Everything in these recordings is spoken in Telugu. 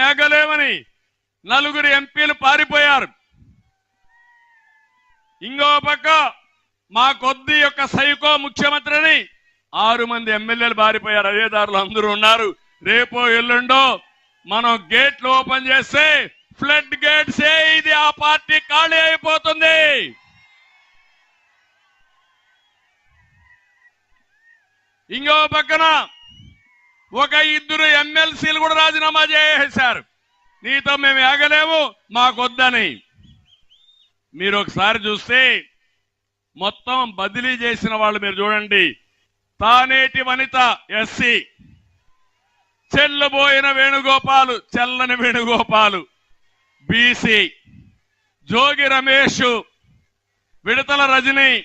మేఘలేమని నలుగురు ఎంపీలు పారిపోయారు. ఇంకో పక్క మా కొద్ది యొక్క సైకో ముఖ్యమంత్రిని ఆరు మంది ఎమ్మెల్యేలు పారిపోయారు. అదేదారులు అందరూ ఉన్నారు. రేపో ఎల్లుండో మనం గేట్లు ఓపెన్ చేస్తే ఫ్లడ్ గేట్స్ ఇది ఆ పార్టీ ఖాళీ అయిపోతుంది. ఇంకో పక్కన ఒక ఇద్దరు ఎమ్మెల్సీలు కూడా రాజీనామా చేసేశారు. నీతో మేము ఏగలేము మాకొద్దని. మీరు ఒకసారి చూస్తే మొత్తం బదిలీ చేసిన వాళ్ళు మీరు చూడండి. తానేటి వనిత ఎస్సీ. చెల్లబోయిన వేణుగోపాలు చెల్లని వేణుగోపాలు. బీసీ. జోగి రమేష్ విడతల రజని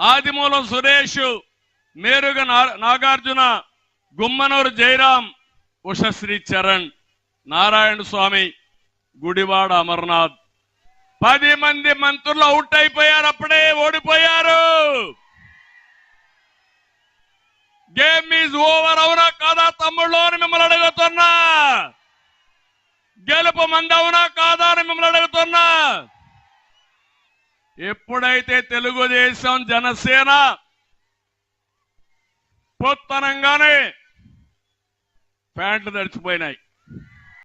ఆదిమూలం సురేష్ మేరుగ నా- నాగార్జున గుమ్మనూరు జయరాం ఉషశ్రీ చరణ్ నారాయణ స్వామి గుడివాడ అమర్నాథ్. పది మంది మంత్రులు అవుట్ అయిపోయారు అప్పుడే ఓడిపోయారు. గేమ్ ఈజ్ ఓవర్ అవునా కాదా తమ్ముళ్ళు అని మిమ్మల్ని అడుగుతున్నా. గెలుపు మంది అవునా కాదా అని మిమ్మల్ని అడుగుతున్నా. ఎప్పుడైతే తెలుగుదేశం జనసేన పొత్తనంగానే ప్యాంట్లు తడిచిపోయినాయి